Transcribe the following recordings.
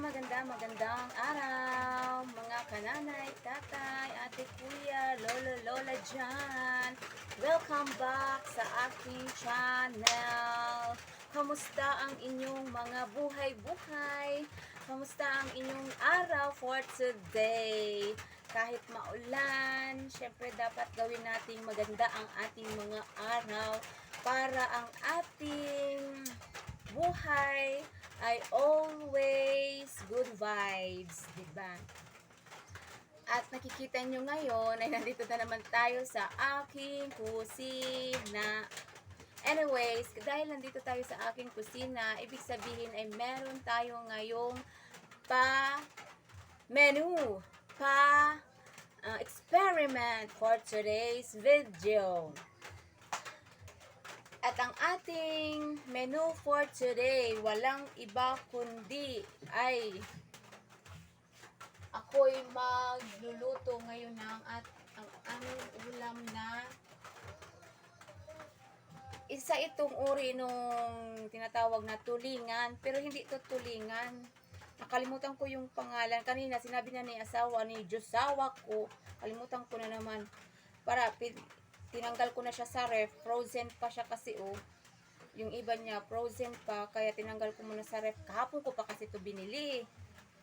maganda, magandang araw, mga kananay, tatay, ate, kuya, lolo, lola dyan. Welcome back sa aking channel. Kamusta ang inyong mga buhay-buhay? Kamusta ang inyong araw for today? Kahit maulan, syempre dapat gawin nating maganda ang ating mga araw para ang ating buhay ay always good vibes, di ba? At nakikita nyo ngayon ay nandito na naman tayo sa aking kusina. Anyways, dahil nandito tayo sa aking kusina, ibig sabihin ay meron tayo ngayong pa menu, pa uh, experiment for today's video. At ang ating menu for today, walang iba kundi ay ako'y magluluto ngayon ng at ang aming ulam na isa itong uri nung tinatawag na tulingan, pero hindi to tulingan. Nakalimutan ko yung pangalan. Kanina sinabi na ni asawa ni Josawa ko. Kalimutan ko na naman. Para tinanggal ko na siya sa ref. Frozen pa siya kasi oh. Yung iba niya frozen pa kaya tinanggal ko muna sa ref. Kahapon ko pa kasi to binili.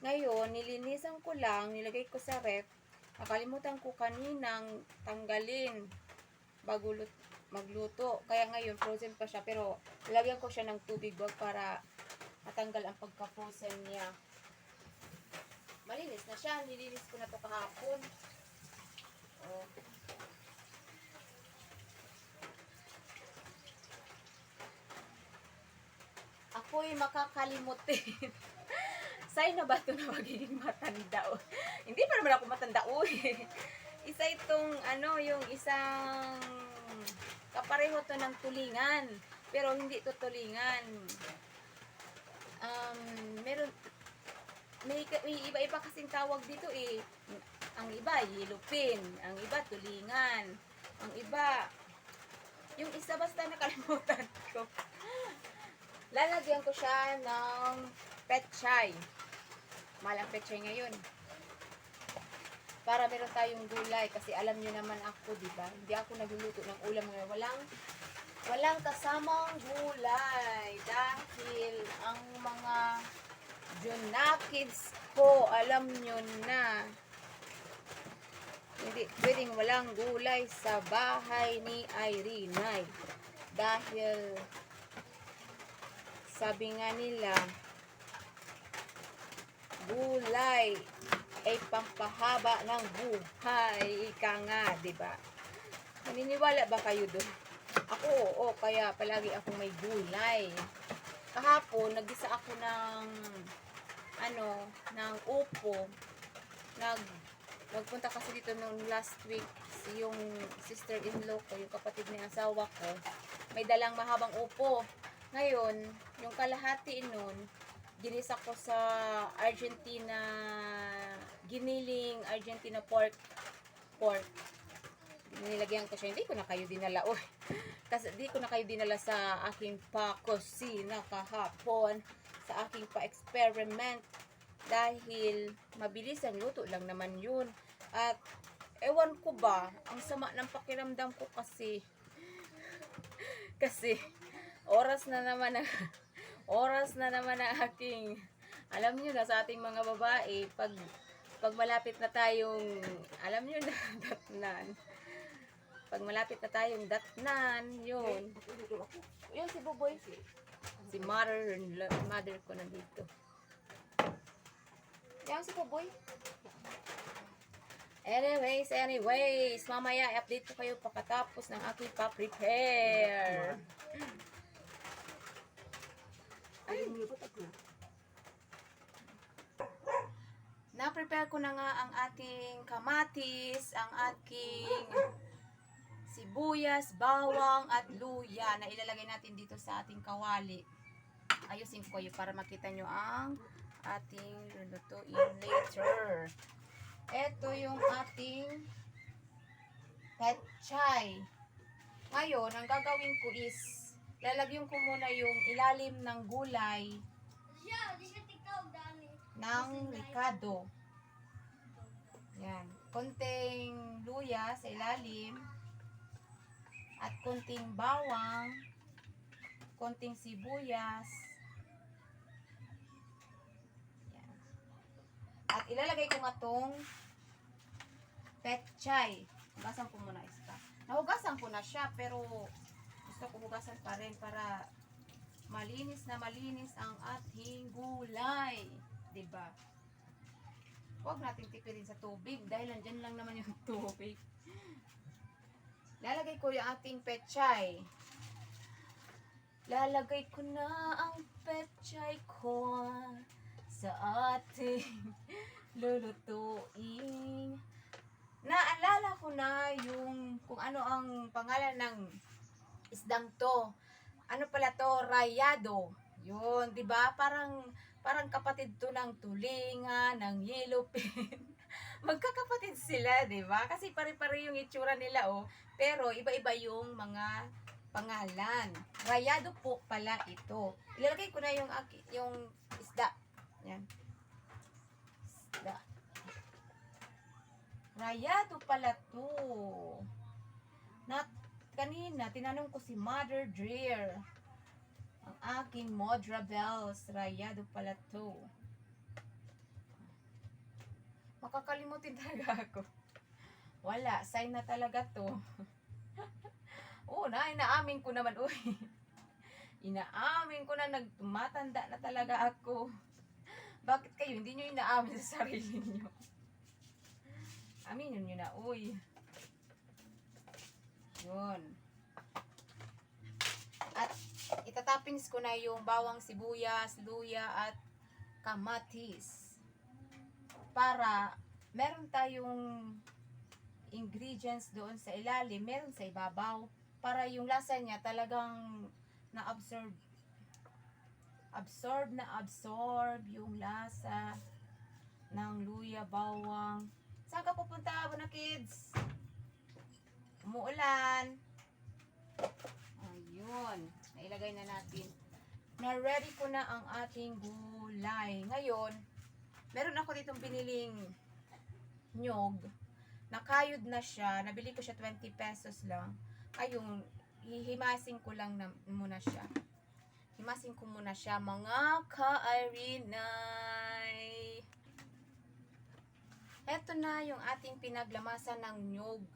Ngayon, nilinisan ko lang, nilagay ko sa ref. Nakalimutan ko kaninang tanggalin bago lut- magluto. Kaya ngayon, frozen pa siya. Pero, lagyan ko siya ng tubig wag para matanggal ang pagka-frozen niya. Malinis na siya. Nilinis ko na to kahapon. Oh. Ako'y makakalimutin. Sign na ba ito na magiging matanda? Hindi pa naman ako matanda. Uy. Isa itong, ano, yung isang kapareho to ng tulingan. Pero hindi to tulingan. Um, meron, may, may iba-iba kasing tawag dito eh. Ang iba, yelupin. Ang iba, tulingan. Ang iba, yung isa basta nakalimutan ko. Lalagyan ko siya ng petchay. Malang petchay ngayon. Para meron tayong gulay. Kasi alam nyo naman ako, di ba? Hindi ako nagluluto ng ulam ngayon. Walang, walang kasamang gulay. Dahil ang mga Junakids ko, alam nyo na. Hindi, pwedeng walang gulay sa bahay ni Irene. Dahil sabi nga nila, gulay ay pampahaba ng buhay. Ika nga, di ba? Naniniwala ba kayo doon? Ako, oo, kaya palagi ako may gulay. Kahapon, nagisa ako ng, ano, ng upo. Nag, nagpunta kasi dito nung last week, yung sister-in-law ko, yung kapatid ng asawa ko, may dalang mahabang upo. Ngayon, yung kalahati nun, ginisa ko sa Argentina, giniling Argentina pork, pork. Nilagyan ko siya, hindi ko na kayo dinala, uy. Kasi di ko na kayo dinala sa aking pa-kusina kahapon, sa aking pa-experiment. Dahil mabilis ang luto lang naman yun. At ewan ko ba, ang sama ng pakiramdam ko kasi, kasi oras na naman ang oras na naman ang aking alam niyo na sa ating mga babae pag pag malapit na tayong alam niyo na datnan. Pag malapit na tayong datnan yun. Yun si Boboy si mother mother ko nandito. Yan si Boboy anyways anyways mamaya i-update ko kayo pagkatapos ng aking pa-prepare Na-prepare ko na nga ang ating kamatis, ang aking sibuyas, bawang, at luya na ilalagay natin dito sa ating kawali. Ayusin ko kayo para makita nyo ang ating lulutuin later. Ito yung ating petchay. Ngayon, ang gagawin ko is lalagyan ko muna yung ilalim ng gulay ng ricado. Yan. Konting luya sa ilalim. At konting bawang. Konting sibuyas. Yan. At ilalagay ko nga tong petchay. Hugasan ko muna isa. Nahugasan ko na siya pero gusto ko hugasan pa rin para malinis na malinis ang ating gulay. ba? Huwag natin tipirin sa tubig dahil nandyan lang naman yung tubig. Lalagay ko yung ating pechay. Lalagay ko na ang pechay ko sa ating lulutuin. Naalala ko na yung kung ano ang pangalan ng isdang to. Ano pala to? Rayado. Yun, 'di ba? Parang parang kapatid to ng tulinga, ng yellowfin. Magkakapatid sila, 'di ba? Kasi pare-pare yung itsura nila oh, pero iba-iba yung mga pangalan. Rayado po pala ito. Ilalagay ko na yung yung isda. Yan. Isda. Rayado pala to. Not kanina, tinanong ko si Mother Dreer. Ang aking Modra Bells, rayado pala to. Makakalimutin talaga ako. Wala, sign na talaga to. Oo na, inaamin ko naman, uy. Inaamin ko na nagtumatanda na talaga ako. Bakit kayo hindi nyo inaamin sa sarili nyo? Aminin nyo na, uy. Yun. At itatoppings ko na yung bawang sibuyas, luya at kamatis. Para meron tayong ingredients doon sa ilalim, meron sa ibabaw. Para yung lasa niya talagang na-absorb. Absorb na absorb yung lasa ng luya, bawang. Saan ka pupunta, na kids? Umuulan. Ayun. Nailagay na natin. Na-ready ko na ang ating gulay. Ngayon, meron ako ditong biniling nyog. Nakayod na siya. Nabili ko siya 20 pesos lang. Ayun, hihimasin ko lang na, muna siya. Himasin ko muna siya, mga ka-Irinay. Ito na yung ating pinaglamasan ng nyog.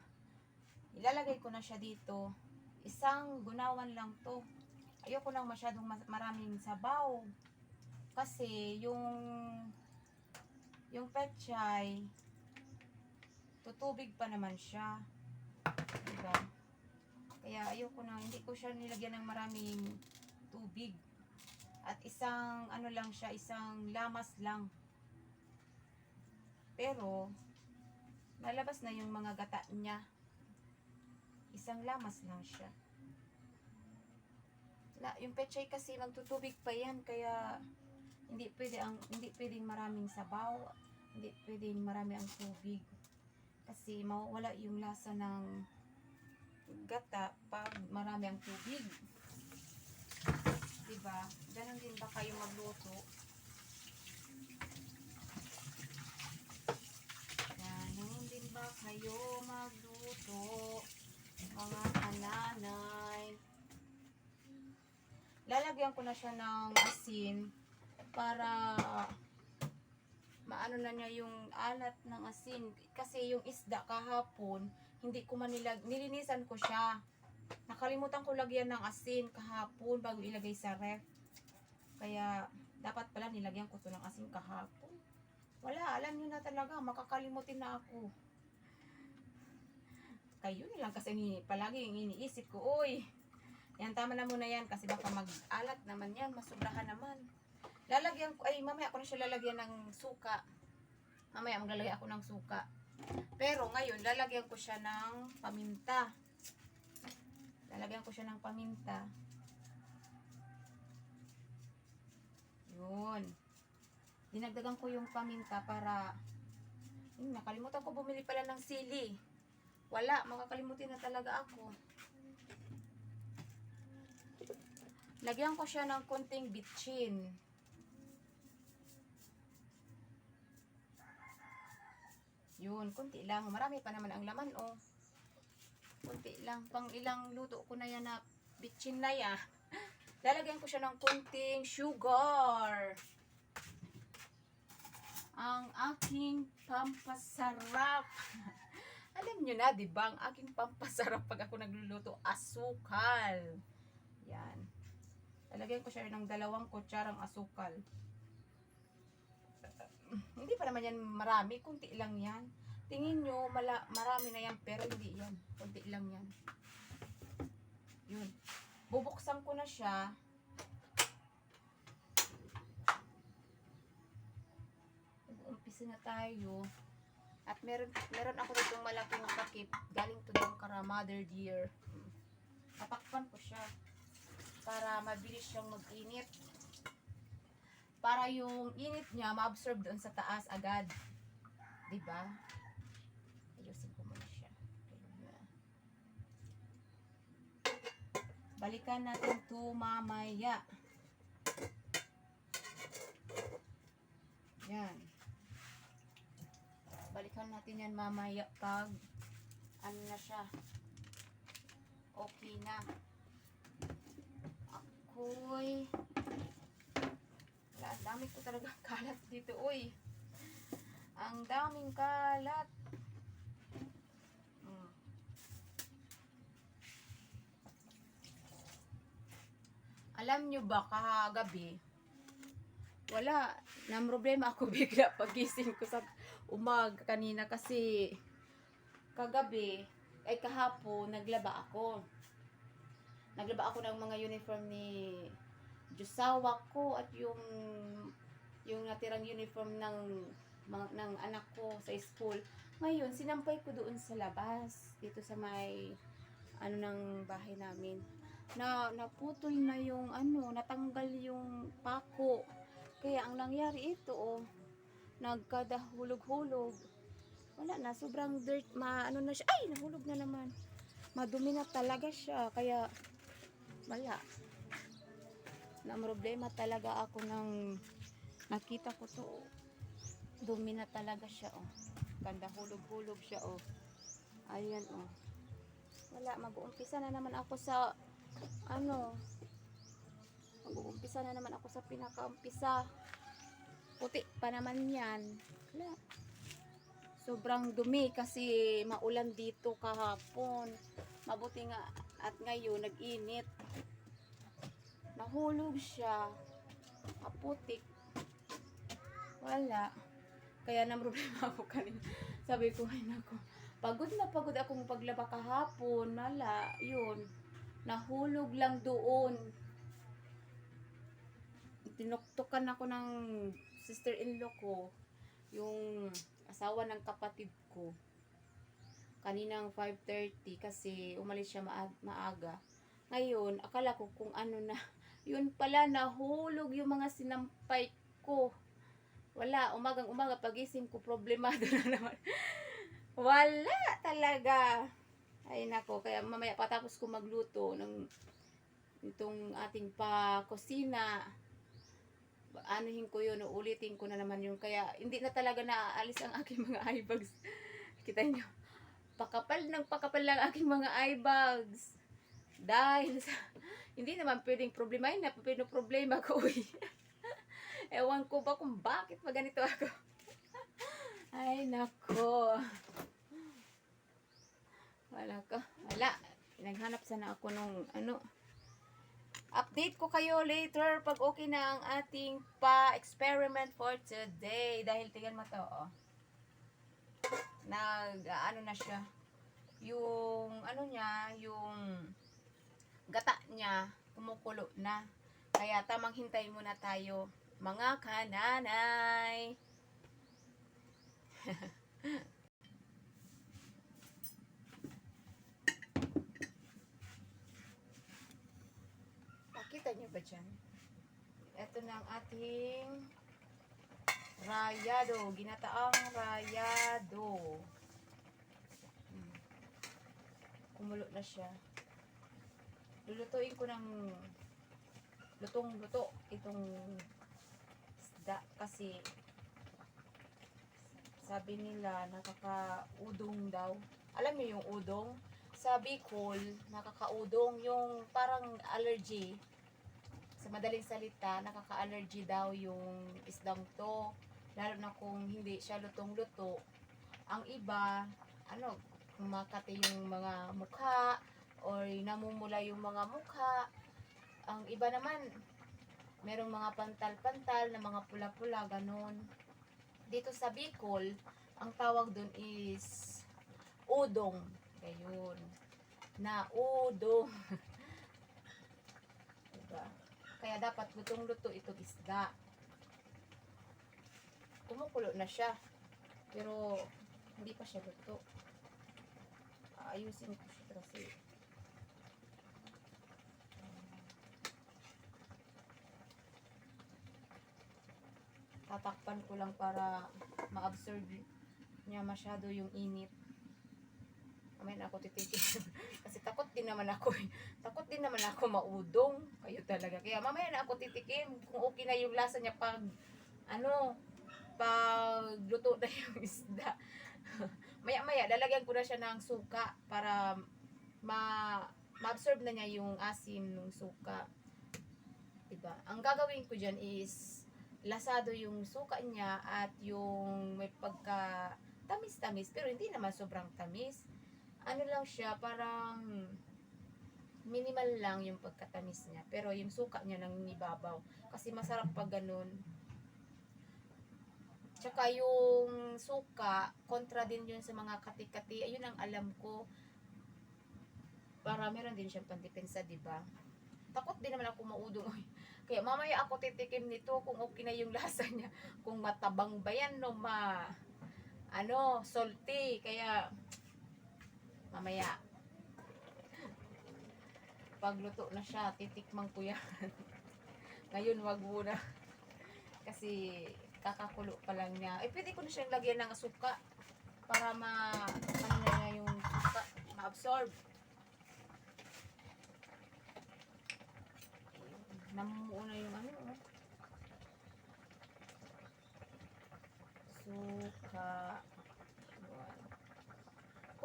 Ilalagay ko na siya dito. Isang gunawan lang to. Ayoko nang masyadong mas- maraming sabaw. Kasi yung yung pechay tutubig pa naman siya. Diba? Kaya ayoko na, hindi ko siya nilagyan ng maraming tubig. At isang ano lang siya, isang lamas lang. Pero, nalabas na yung mga gata niya. Isang lamas lang siya. La, yung pechay kasi magtutubig pa yan, kaya hindi pwede ang hindi pwedeng maraming sabaw, hindi pwedeng marami ang tubig. Kasi mawawala yung lasa ng gata pag marami ang tubig. 'Di ba? Ganun din ba kayo magluto? Ganun din ba kayo magluto? Mga kananay. Lalagyan ko na siya ng asin para maano na niya yung alat ng asin. Kasi yung isda kahapon, hindi ko man nilag nilinisan ko siya. Nakalimutan ko lagyan ng asin kahapon bago ilagay sa ref. Kaya dapat pala nilagyan ko to ng asin kahapon. Wala, alam niyo na talaga, makakalimutin na ako. Kayo na lang kasi palagi yung iniisip ko, oy, yan, tama na muna yan kasi baka mag-alat naman yan, masubrahan naman. Lalagyan ko, ay mamaya ako na siya lalagyan ng suka. Mamaya maglalagay ako ng suka. Pero ngayon, lalagyan ko siya ng paminta. Lalagyan ko siya ng paminta. Yun. Dinagdagan ko yung paminta para yun, nakalimutan ko bumili pala ng sili. Wala, makakalimutin na talaga ako. Lagyan ko siya ng konting bitchin. Yun, konti lang. Marami pa naman ang laman, oh. Konti lang. Pang ilang luto ko na yan na bitchin na ya. Lalagyan ko siya ng konting sugar. Ang aking pampasarap. Alam nyo na, di ba? Ang aking pampasarap pag ako nagluluto, asukal. Yan. Lalagyan ko siya ng dalawang kutsarang asukal. Hindi pa naman yan marami, kunti lang yan. Tingin nyo, mala, marami na yan, pero hindi yan. Kunti lang yan. Yun. Bubuksan ko na siya. Umpisa na tayo. At meron, meron ako ditong malaking takip. Galing to kara mother dear. Tatakpan ko siya. Para mabilis siyang mag-init. Para yung init niya ma-absorb doon sa taas agad. 'Di ba? Ayusin ko muna siya. Balikan natin to mamaya. Yan. Balikan natin yan mamaya pag ano na siya. Okay na. Ako'y ang dami ko talaga kalat dito, uy. Ang daming kalat. Mm. Alam nyo ba, kahagabi, wala, na problema ako bigla pagising ko sa umag kanina kasi kagabi, ay kahapon, naglaba ako. Naglaba ako ng mga uniform ni Jusawa ko at yung yung natirang uniform ng mga, ng anak ko sa school. Ngayon, sinampay ko doon sa labas, dito sa may ano ng bahay namin. Na naputol na yung ano, natanggal yung pako. Kaya ang nangyari ito, oh, nagkadahulog-hulog. Wala na, sobrang dirt, ma, ano na siya. Ay, nahulog na naman. Madumi na talaga siya, kaya wala. Na problema talaga ako nang nakita ko to. Dumi na talaga siya, oh. Ganda hulog-hulog siya, oh. Ayan, oh. Wala, mag-uumpisa na naman ako sa, ano, mag-uumpisa na naman ako sa pinakaumpisa. Puti pa naman yan. Sobrang dumi kasi maulan dito kahapon. Mabuti nga at ngayon nag-init. Nahulog siya. Aputik. Wala. Kaya na problema ako kanina. Sabi ko, ay nako. Pagod na pagod akong paglaba kahapon. Wala. Yun. Nahulog lang doon. Tinuktukan ako ng sister-in-law ko. Yung asawa ng kapatid ko. Kaninang 5.30 kasi umalis siya maa- maaga. Ngayon, akala ko kung ano na. Yun pala, nahulog yung mga sinampay ko. Wala, umagang umaga pagising ko, problemado na naman. Wala talaga. Ay nako, kaya mamaya patapos ko magluto ng itong ating pa kusina. Anuhin ko yun, ulitin ko na naman yung kaya hindi na talaga naaalis ang aking mga eye bags. Kita nyo, pakapal ng pakapal lang aking mga eye bags. Dahil sa, hindi naman pwedeng problemahin na, pero problema ko. uy. Ewan ko ba kung bakit ba ganito ako. Ay, nako. Wala ka. Wala. Naghanap sana ako nung ano. Update ko kayo later pag okay na ang ating pa-experiment for today. Dahil tingnan mo to, oh. Nag, ano na siya. Yung, ano niya, yung gata niya, kumukulo na. Kaya tamang hintay muna tayo, mga kananay. Nakita niyo ba dyan? Ito na ang ating rayado. Ginataang rayado. Hmm. Kumulo na siya. Lulutuin ko ng lutong luto itong isda kasi sabi nila nakakaudong daw. Alam niyo yung udong? Sa Bicol, nakakaudong yung parang allergy. Sa madaling salita, nakaka-allergy daw yung isdang to. Lalo na kung hindi siya lutong-luto. Ang iba, ano, kumakati yung mga mukha or namumula yung mga mukha. Ang iba naman, merong mga pantal-pantal na mga pula-pula, ganun. Dito sa Bicol, ang tawag dun is udong. Ayun. Na udong. diba? Kaya dapat lutong-luto itong isda. Kumukulo na siya. Pero hindi pa siya luto. Ayusin ko siya kasi. Tatakpan ko lang para ma-absorb niya masyado yung init. Na ako titikim. Kasi takot din naman ako. eh. Takot din naman ako maudong. Kayo talaga. Kaya mamaya na ako titikim kung okay na yung lasa niya pag ano, pag luto na yung isda. Maya-maya, lalagyan ko na siya ng suka para ma ma-absorb na niya yung asim ng suka. Diba? Ang gagawin ko dyan is lasado yung suka niya at yung may pagka tamis-tamis pero hindi naman sobrang tamis. Ano lang siya, parang minimal lang yung pagkatamis niya. Pero yung suka niya nang nibabaw. Kasi masarap pag ganun. Tsaka yung suka, kontra din yun sa mga kati-kati. Ayun ang alam ko. Para meron din siyang pandepensa, di ba? Takot din naman ako maudong. Ay, Kaya mamaya ako titikim nito kung okay na yung lasa niya. Kung matabang ba yan, no, ma... Ano, salty. Kaya, mamaya. Pagluto na siya, titikman ko yan. Ngayon, wag muna. Kasi, kakakulo pa lang niya. Eh, pwede ko na siyang lagyan ng asuka para ma ano na niya yung suka, ma-absorb. Namumuo na yung ano, oh. Suka.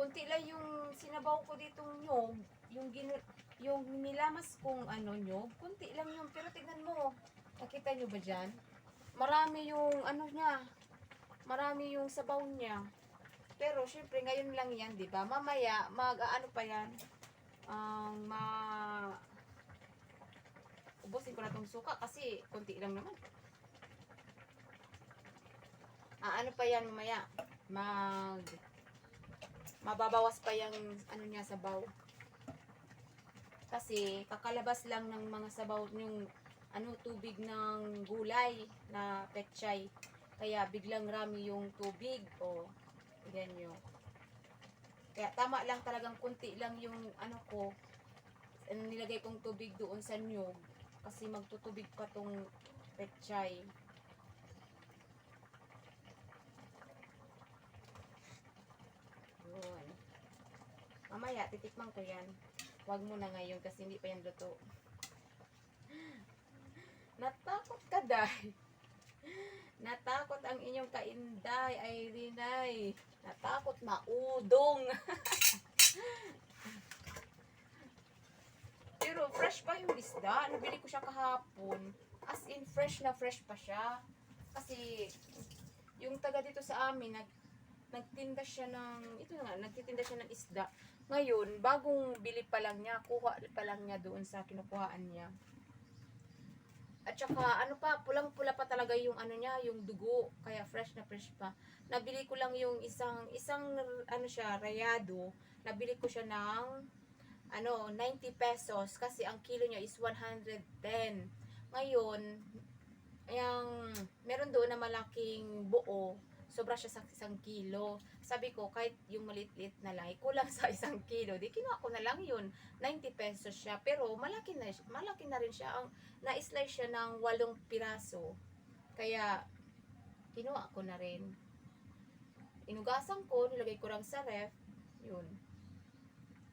Kunti lang yung sinabaw ko ditong nyog, yung gin yung nilamas kong ano nyog, kunti lang yun. Pero tignan mo, nakita nyo ba dyan? Marami yung ano niya, marami yung sabaw niya. Pero syempre ngayon lang yan, 'di ba? Mamaya mag ano pa 'yan? Ang ma Ubusin ko na tong suka kasi konti lang naman. Ah, ano pa 'yan mamaya? Mag mababawas pa yung ano niya sabaw. Kasi kakalabas lang ng mga sabaw yung ano tubig ng gulay na pechay. Kaya biglang rami yung tubig o yan yun. Kaya tama lang talagang kunti lang yung ano ko nilagay kong tubig doon sa nyog kasi magtutubig pa tong pechay. Yun. Mamaya, titikman ko yan. Huwag mo na ngayon kasi hindi pa yan luto. Natakot ka, Day. Natakot ang inyong kainday, Irenay. Natakot maudong. Pero fresh pa yung isda. Nabili ko siya kahapon. As in, fresh na fresh pa siya. Kasi, yung taga dito sa amin, nag, nagtinda siya ng, ito na nga, nagtitinda siya ng isda. Ngayon, bagong bili pa lang niya, kuha pa lang niya doon sa kinukuhaan niya. At saka, ano pa, pulang-pula pa talaga yung ano niya, yung dugo. Kaya fresh na fresh pa. Nabili ko lang yung isang, isang, ano siya, rayado. Nabili ko siya ng, ano, 90 pesos. Kasi ang kilo niya is 110. Ngayon, yung, meron doon na malaking buo. Sobra siya sa isang kilo. Sabi ko, kahit yung maliit-liit na lang, kulang sa isang kilo. Di kinuha ko na lang yun. 90 pesos siya. Pero malaki na, malaki na rin siya. Ang, na-slice siya ng walong piraso. Kaya, kinuha ko na rin. Inugasan ko, nilagay ko lang sa ref. Yun.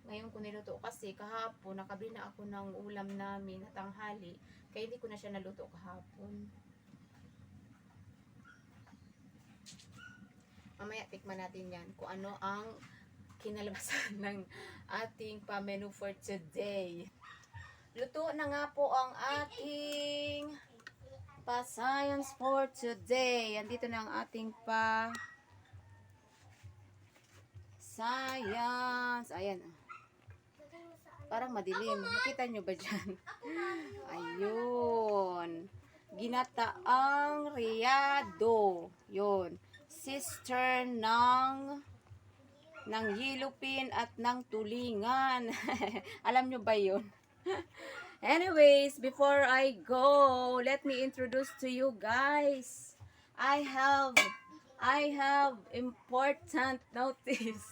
Ngayon ko niluto kasi kahapon, nakabili na ako ng ulam namin na tanghali. Kaya hindi ko na siya naluto kahapon. Mamaya tikman natin yan kung ano ang kinalabasan ng ating pa-menu for today. Luto na nga po ang ating pa-science for today. Andito na ang ating pa science. Ayan. Parang madilim. Nakita nyo ba dyan? Ayun. Ginataang riyado. Yun. Sister ng ng yilupin at ng tulingan. Alam nyo ba yun? Anyways, before I go, let me introduce to you guys. I have I have important notice.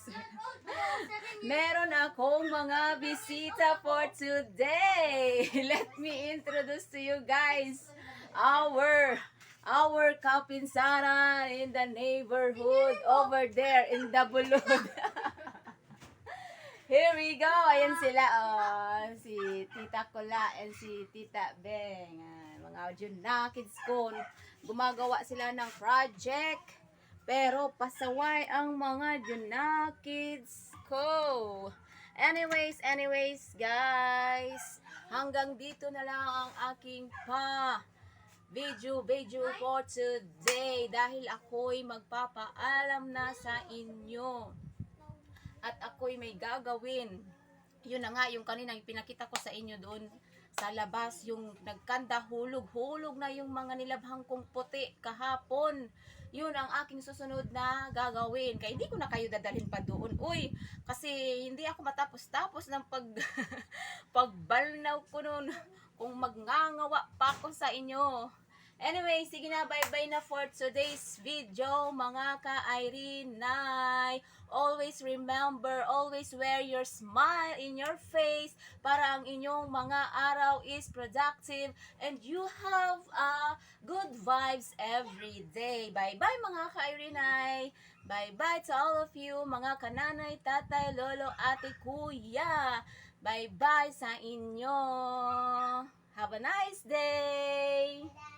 Meron akong mga bisita for today. Let me introduce to you guys our our kapinsara in the neighborhood over there in the Bulod. Here we go. Ayan sila. Oh, si Tita Kula and si Tita Beng. Ah, mga Junakid School. Gumagawa sila ng project. Pero pasaway ang mga Junakids ko. Anyways, anyways, guys. Hanggang dito na lang ang aking pa video, video for today. Dahil ako'y magpapaalam na sa inyo at ako'y may gagawin. Yun na nga, yung kanina pinakita ko sa inyo doon sa labas, yung nagkanda hulog, hulog na yung mga nilabhang kong puti kahapon. Yun ang aking susunod na gagawin. Kaya hindi ko na kayo dadalhin pa doon. Uy, kasi hindi ako matapos-tapos ng pag pagbalnaw ko noon kung magngangawa pa ako sa inyo. Anyway, sige na, bye-bye na for today's video, mga ka-Irene. Always remember, always wear your smile in your face para ang inyong mga araw is productive and you have uh, good vibes every day. Bye-bye mga ka-Irene. Bye-bye to all of you, mga kananay, tatay, lolo, ate, kuya. Bye-bye sa inyo. Have a nice day!